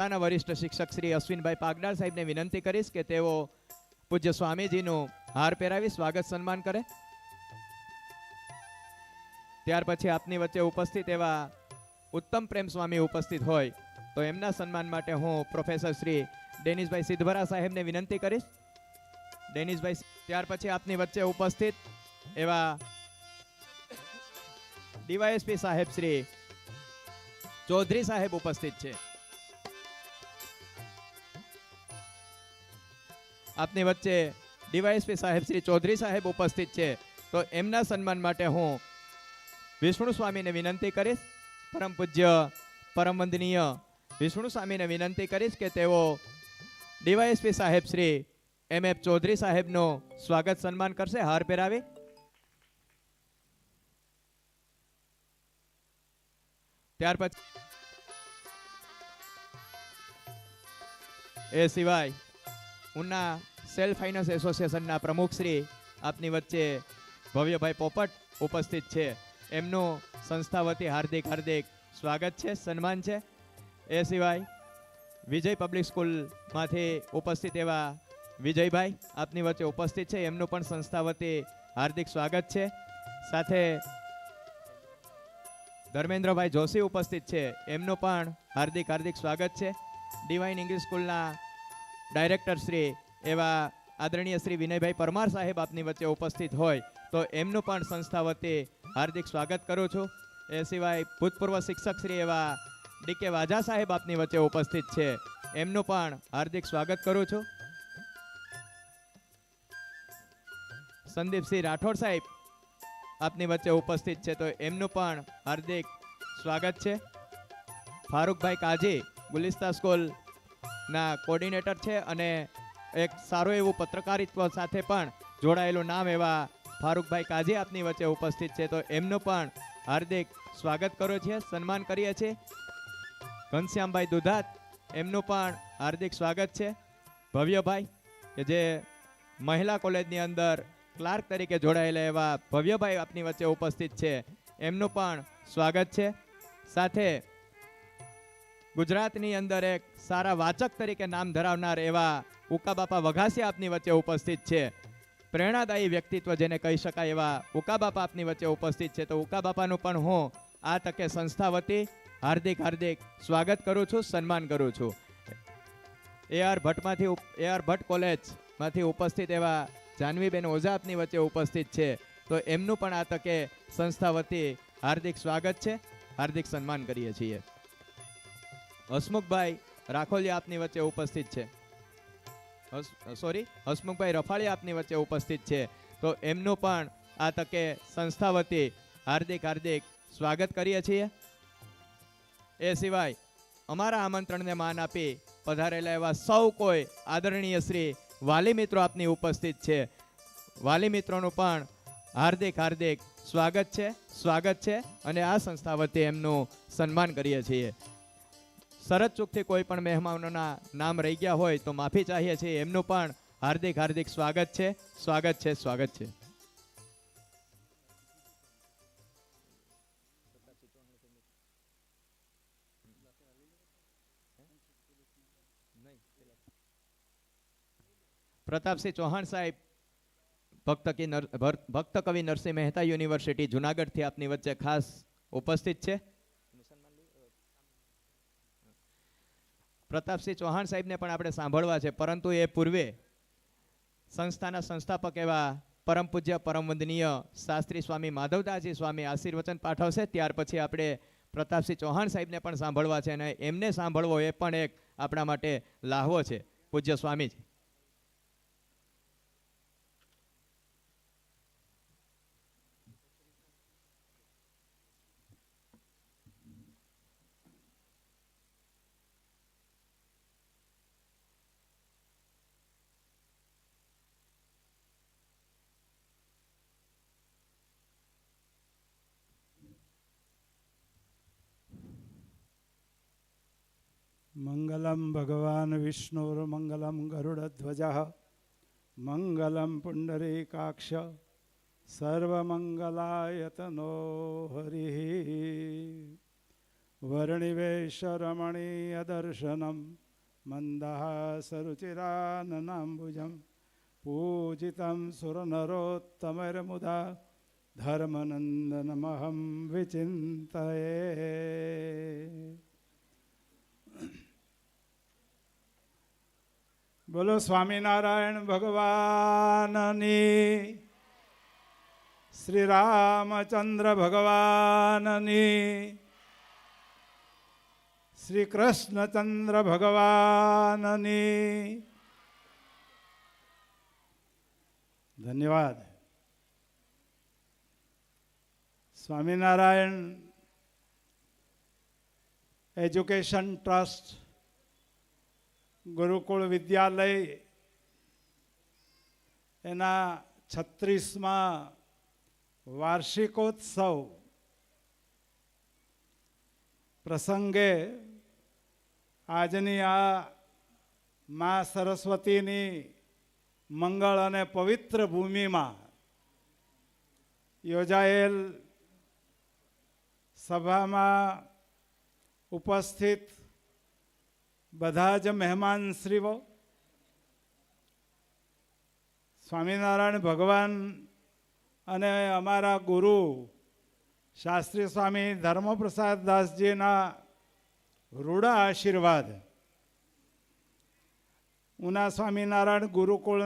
શાળાના વરિષ્ઠ શિક્ષક શ્રી અશ્વિનભાઈ પાગડાર સાહેબને વિનંતી કરીશ કે તેઓ પૂજ્ય સ્વામીજીનું હાર પહેરાવી સ્વાગત સન્માન કરે. ત્યાર પછી આપની વચ્ચે ઉપસ્થિત એવા ઉત્તમ પ્રેમ સ્વામી ઉપસ્થિત હોય, તો એમના સન્માન માટે હું પ્રોફેસર શ્રી ડેનિસભાઈ સિદ્ધભરા સાહેબને વિનંતી કરીશ. ડેનિસભાઈ ત્યાર પછી આપની વચ્ચે ઉપસ્થિત એવા ડીવાયએસપી સાહેબ શ્રી ચૌધરી સાહેબ ઉપસ્થિત છે. આપની વચ્ચે ડીવાયએસપી સાહેબ શ્રી ચૌધરી સાહેબ ઉપસ્થિત છે. તો એમના સન્માન માટે હું વિષ્ણુ સ્વામીને વિનંતી કરીશ. પરમ પૂજ્ય, પરમ વંદનીય વિષ્ણુ સ્વામીને વિનંતી કરીશ કે તેઓ ડીવાયએસપી સાહેબ શ્રી એમ એફ ચૌધરી સાહેબનું સ્વાગત સન્માન કરશે. હાર પહેરાવી. ત્યાર પછી એ સિવાય ઉના સેલ્ફ ફાઇનાન્સ એસોસિએશનના પ્રમુખ શ્રી આપની વચ્ચે ભવ્યભાઈ પોપટ ઉપસ્થિત છે. એમનું સંસ્થા વતી હાર્દિક હાર્દિક સ્વાગત છે, સન્માન છે. એ સિવાય વિજય પબ્લિક સ્કૂલમાંથી ઉપસ્થિત એવા વિજયભાઈ આપની વચ્ચે ઉપસ્થિત છે. એમનું પણ સંસ્થા વતી હાર્દિક સ્વાગત છે. સાથે ધર્મેન્દ્રભાઈ જોશી ઉપસ્થિત છે. એમનું પણ હાર્દિક હાર્દિક સ્વાગત છે. ડિવાઇન ઇંગ્લિશ સ્કૂલના ડાયરેક્ટર શ્રી એવા આદરણીય શ્રી વિનયભાઈ પરમાર સાહેબ આપની વચ્ચે ઉપસ્થિત હોય, તો એમનું પણ સંસ્થા વતી હાર્દિક સ્વાગત કરું છું. એ સિવાય ભૂતપૂર્વ શિક્ષક શ્રી એવા ડીકે વાજા સાહેબ આપની વચ્ચે ઉપસ્થિત છે. એમનું પણ હાર્દિક સ્વાગત કરું છું. સંદીપસિંહ રાઠોડ સાહેબ આપની વચ્ચે ઉપસ્થિત છે, તો એમનું પણ હાર્દિક સ્વાગત છે. ફારૂકભાઈ કાજી ગુલિસ્તા સ્કૂલના કોર્ડિનેટર છે અને એક સારું એવું પત્રકારિત્વ સાથે પણ જોડાયેલું નામ એવા ફારૂકભાઈ કાજી આપની વચ્ચે ઉપસ્થિત છે. તો એમનું પણ હાર્દિક સ્વાગત કરો છીએ, સન્માન કરીએ છીએ. ઘનશ્યામભાઈ દુધાત, એમનું પણ હાર્દિક સ્વાગત છે. ભવ્યભાઈ કે જે મહિલા કોલેજની અંદર ક્લાર્ક તરીકે જોડાયેલા એવા ભવ્યભાઈ આપની વચ્ચે ઉપસ્થિત છે. એમનું પણ સ્વાગત છે. સાથે ગુજરાતની અંદર એક સારા વાચક તરીકે નામ ધરાવનાર એવા ઉકાબાપા વઘાસી આપની વચ્ચે ઉપસ્થિત છે. પ્રેરણાદાયી વ્યક્તિત્વ જેને કહી શકાય એવા ઉકાબાપા આપની વચ્ચે ઉપસ્થિત છે. તો ઉકાબાપાનું પણ હું આ તકે સંસ્થા વતી હાર્દિક હાર્દિક સ્વાગત કરું છું, સન્માન કરું છું. એ આર ભટ્ટમાંથી એ આર ભટ્ટ કોલેજમાંથી ઉપસ્થિત એવા જાનવીબેન ઓઝા આપની વચ્ચે ઉપસ્થિત છે. તો એમનું પણ આ તકે સંસ્થા વતી હાર્દિક સ્વાગત છે. હાર્દિક સન્માન કરીએ છીએ. હસમુખભાઈ રાખોલિયા આપની વચ્ચે ઉપસ્થિત છે. સોરી હસમુખભાઈ રફાળી આપની વચ્ચે ઉપસ્થિત છે. તો એમનું પણ આ તકે સંસ્થા વતી હાર્દિક હાર્દિક સ્વાગત કરીએ છીએ. એ સિવાય અમારા આમંત્રણને માન આપી પધારેલા એવા સૌ કોઈ આદરણીય શ્રી વાલી મિત્રો આપની ઉપસ્થિત છે. વાલી મિત્રોનું પણ હાર્દિક હાર્દિક સ્વાગત છે સ્વાગત છે અને આ સંસ્થા વતી એમનું સન્માન કરીએ છીએ. શરત ચૂકથી કોઈ પણ મહેમાનોના નામ રહી ગયા હોય તો માફી ચાહીએ છીએ. એમનું પણ હાર્દિક હાર્દિક સ્વાગત છે. સ્વાગત છે સ્વાગત છે. પ્રતાપસિંહ ચૌહાણ સાહેબ, ભક્ત ભક્ત કવિ નરસિંહ મહેતા યુનિવર્સિટી જુનાગઢથી આપની વચ્ચે ખાસ ઉપસ્થિત છે. પ્રતાપસિંહ ચૌહાણ સાહેબને પણ આપણે સાંભળવા છે, પરંતુ એ પૂર્વે સંસ્થાના સંસ્થાપક એવા પરમ પૂજ્ય, પરમ વંદનીય શાસ્ત્રી સ્વામી માધવદાસજી સ્વામી આશીર્વચન પાઠવશે ત્યાર પછી આપણે પ્રતાપસિંહ ચૌહાણ સાહેબને પણ સાંભળવા છે અને એમને સાંભળવો એ પણ એક આપણા માટે લાહવો છે. પૂજ્ય સ્વામીજી. मङ्गलं भगवान् विष्णुर्मङ्गलं गरुडध्वजः मङ्गलं पुण्डरीकाक्ष सर्वमङ्गलायतनो हरिः वर्णिवेशरमणीयदर्शनं मन्दहासरुचिराननाम्बुजं पूजितं सुरनरोत्तमैर्मुदा धर्मनन्दनमहं विचिन्तये બોલો સ્વામિનારાયણ ભગવાનની. શ્રી રામચંદ્ર ભગવાનની. શ્રી કૃષ્ણચંદ્ર ભગવાનની. ધન્યવાદ. સ્વામિનારાયણ એજ્યુકેશન ટ્રસ્ટ ગુરુકુળ વિદ્યાલય, એના છત્રીસમાં વાર્ષિકોત્સવ પ્રસંગે આજની આ મા સરસ્વતીની મંગળ અને પવિત્ર ભૂમિમાં યોજાયેલ સભામાં ઉપસ્થિત બધા જ મહેમાનશ્રીઓ સ્વામિનારાયણ ભગવાન અને અમારા ગુરુ શાસ્ત્રી સ્વામી ધર્મપ્રસાદ દાસજીના રૂડા આશીર્વાદ. ઉના સ્વામિનારાયણ ગુરુકુળ